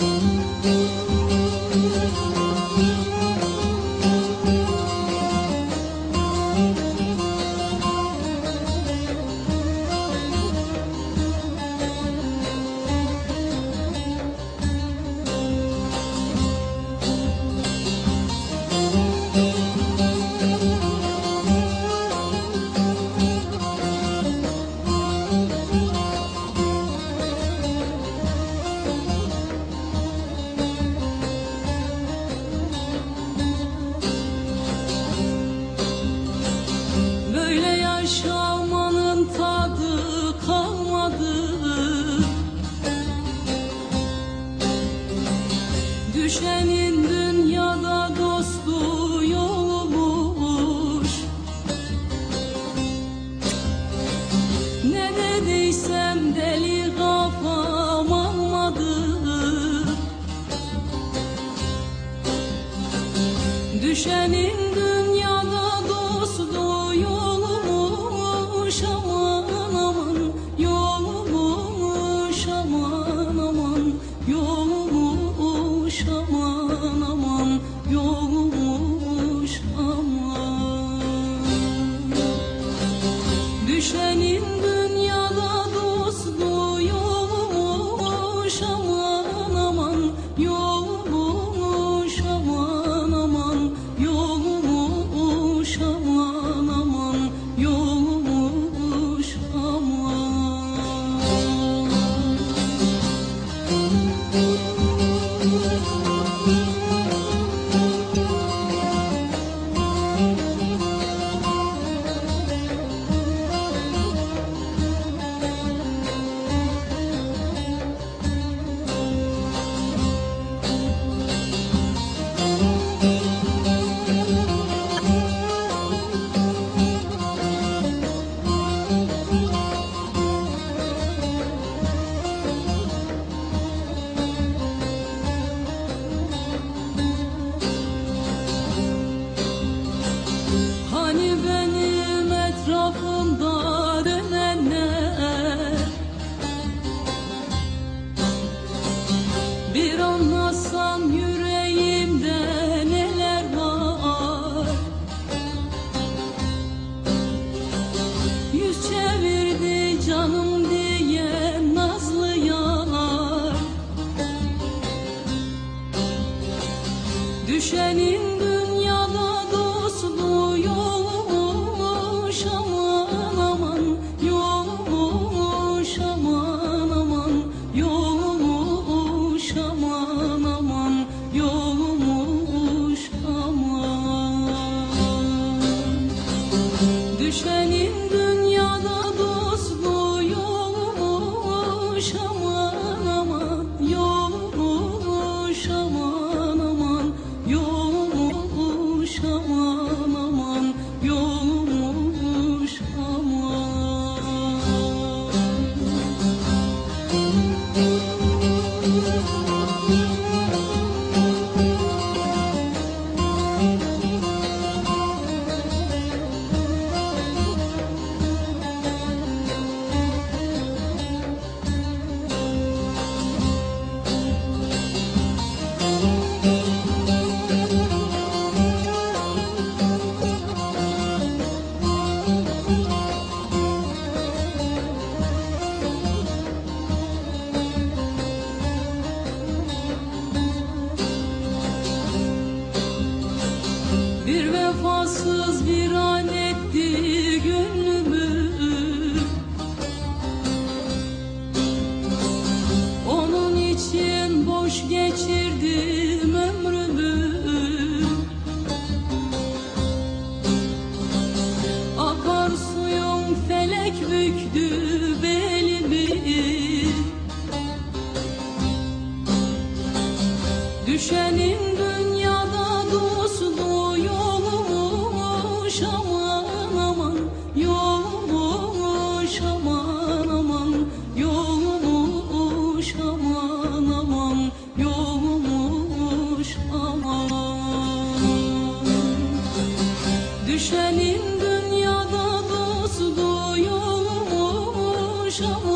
Mm-hmm. Yaşamanın tadı kalmadı. Düşenin dünyada dostu yolmuş Ne dediysem deli kafam almadı. Düşenin dünyada Düşenin dünyada dostluğu. vefasız viran etti gönlümü. Onun için boş geçirdim ömrümü. Akar suyum felek büktü Düşenin dünyada dostu yolmuş ama